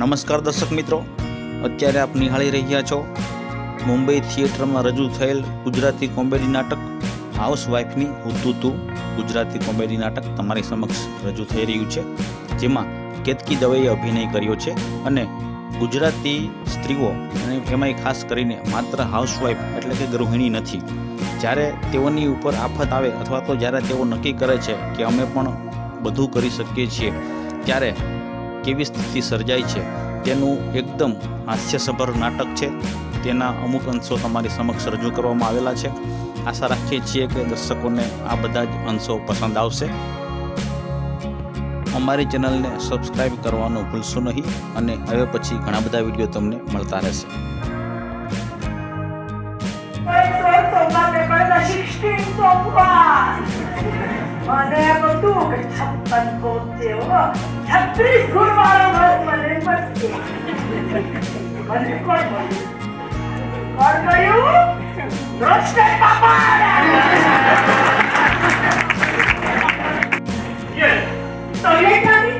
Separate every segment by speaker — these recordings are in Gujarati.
Speaker 1: નમસ્કાર દર્શક મિત્રો. અત્યારે આપ નિહાળી રહ્યા છો મુંબઈ થિયેટરમાં રજૂ થયેલ ગુજરાતી કોમેડી નાટક હાઉસ વાઇફની હુતુતુ ગુજરાતી કોમેડી નાટક તમારી સમક્ષ રજૂ થઈ રહ્યું છે. જેમાં કેતકી દવેએ અભિનય કર્યો છે અને ગુજરાતી સ્ત્રીઓ અને એમાંય ખાસ કરીને માત્ર હાઉસવાઇફ એટલે કે ગૃહિણી નથી. જ્યારે તેઓની ઉપર આફત આવે અથવા તો જ્યારે તેઓ નક્કી કરે છે કે અમે પણ બધું કરી શકીએ છીએ, ત્યારે કેવી સ્થિતિ સર્જાય છે, તેનું એકદમ હાસ્યસભર નાટક છે. તેના અમુક અંશો તમારી સમક્ષ રજૂ કરવામાં આવેલા છે. આશા રાખીએ છીએ કે દર્શકોને આ બધા જ અંશો પસંદ આવશે. અમારી ચેનલને સબસ્ક્રાઈબ કરવાનું ભૂલશો નહીં અને હવે પછી ઘણા બધા વીડિયો તમને મળતા રહેશે.
Speaker 2: અને બધું છપ્પન કોટ छत्तीस घूर मारा
Speaker 3: मैं मल्ली कौन बोली कौन गयू रोशन पापा। ये तो ये कहानी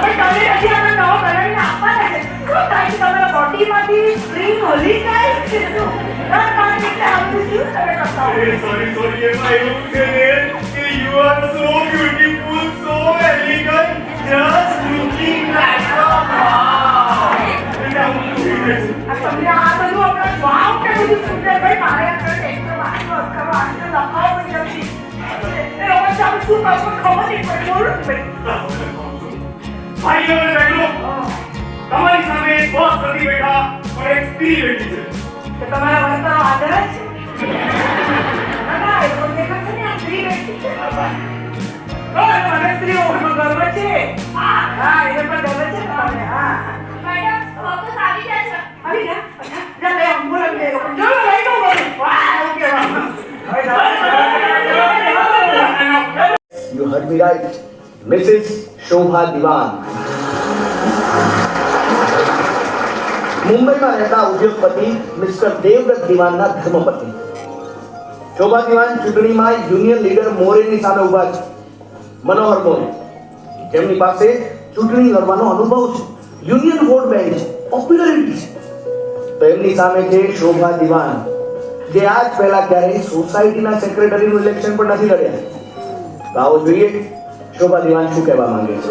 Speaker 3: पण कधी अशी आपण नाव करायला आपण आहे तो काही तुम्हाला बॉडी मध्ये
Speaker 2: स्प्रिंग होली काय तर काय ते आम्ही जीव सगळं करतो सॉरी सॉरी ये माय लुक से ये यू आर सो લોકો ચાલો શું કરવું ખબર નહીં પડે બોલું જ ભાઈ
Speaker 3: ભાઈ અને બહેનો, તમારી સામે એક બોસ નથી બેઠા પણ એક સ્ત્રી બેઠી છે.
Speaker 2: તો તમારા વર્તનો આદર છે ના ના એ તો દેખાય છે ને આ સ્ત્રી બેઠી છે મને સ્ત્રીઓનો ગર્વ છે. હા હા
Speaker 4: Heard me write Mrs. Shobha Diwan. મુંબઈમાં રહેતા ઉદ્યોગપતિ મિસ્ટર દેવવ્રત દિવાનના ધર્મપતિ શોભા દિવાન ચૂંટણીમાં યુનિયન લીડર મોરેની સામે ઊભા છે. મનોહર મોરે. જેમની પાસે ચૂંટણી લડવાનો અનુભવ છે. યુનિયન વોટ બેંક છે. પોપ્યુલરિટી છે. તો એમની સામે છે શોભા દિવાન. જે આજ પહેલા ક્યારેય સોસાયટીના સેક્રેટરીનું ઇલેક્શન પણ નથી લડ્યા. આવો જોઈએ શોભા દિવાન શું કહેવા માંગે છે?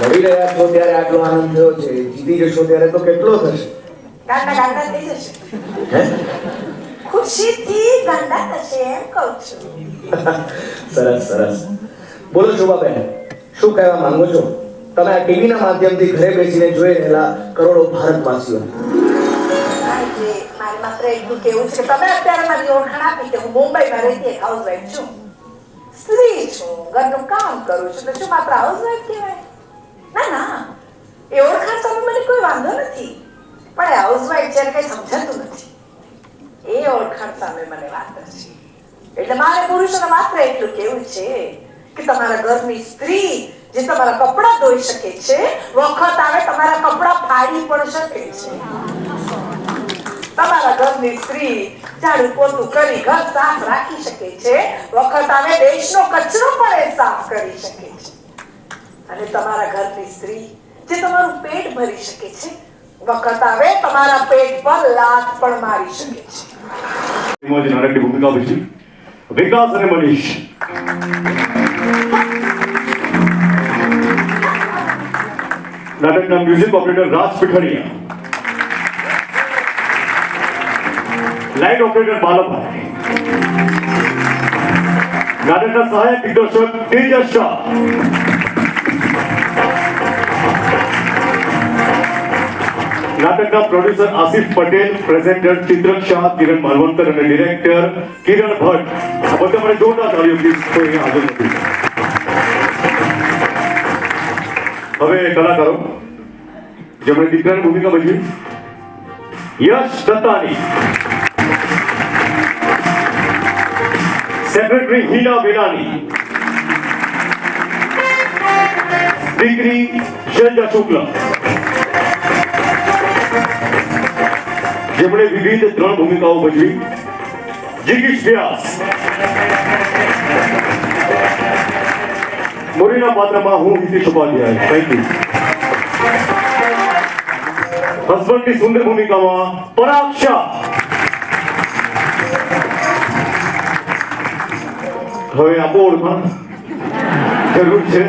Speaker 4: લડી રહ્યા છો ત્યારે આટલો આનંદ થયો છે. જીતી જશો ત્યારે તો કેટલો થશે?
Speaker 2: ખુશીથી ગાંડા થશે એમ કહું છું.
Speaker 4: સરસ સરસ. બોલો શોભાબેન શું કહેવા માંગો છો? તમે આ ટીવીના માધ્યમથી ઘરે બેસીને જોઈ રહેલા કરોડો ભારતવાસીઓ.
Speaker 2: હા, એટલે કેવું છે તમે અત્યારે મારી ઓળખાણ આપી કે હું મુંબઈમાં રહેતી એક હાઉસવાઈફ છું. સ્ત્રી છું ઘરનું કામ કરું છું તો શું માત્ર હાઉસવાઈફ કહેવાય? ના ના. એ ઓળખાણ તમે મને કોઈ વાંધો નથી. પણ એ હાઉસવાઈફ છે કઈ સમજાતું નથી. એ ઓળખાણ સામે મને વાંધો છે એટલે મારે પુરુષોને માત્ર એટલું કેવું છે કે તમારા ઘરની સ્ત્રી જે તમારા કપડાં ધોઈ શકે છે વખત આવે તમારા કપડાં ફાડી પણ શકે છે. તમારા ઘરની સ્ત્રી ઝાડુ પોતું કરી ઘર સાફ રાખી શકે છે. વખત આવે દેશનો કચરો પણ એ સાફ કરી શકે છે. અને તમારા ઘરની સ્ત્રી જે તમારું પેટ ભરી શકે છે, વખત આવે તમારા પેટ પર લાત પણ મારી શકે છે.
Speaker 3: ભૂમિકા ભજવી. વિકાસ અને Manish. નાટકના music operator Raj Pithadiya light operator Balbhai નાટકના સહાયક દિગ્દર્શક તેજસ શાહ. નાટકના પ્રોડ્યુસર આસિફ પટેલ, પ્રેઝેન્ટર ચિત્રક શાહ, કિરણ માલવંતર અને ડિરેક્ટર કિરણ ભટ્ટ. આ બધા મને જોરદાર તાળીઓ પ્લીઝ કોઈ હાજર નથી. હવે કલાકારો જેમણે દીકરાની ભૂમિકા ભજવી. યશ દત્તાની. સેક્રેટરી હિના વેલાની દીકરી શૈલજા શુક્લા જેમણે વિવિધ ત્રણ ભૂમિકાઓ ભજવી. જિગીશ વ્યાસ. મોરીના પાત્રમાં હું હિતેશ ઉપાધ્યાય. થેન્ક યુ હસબન્ડની સુંદર ભૂમિકામાં પરાક્ષા હવે આપો ઓળખાણ જરૂર છે.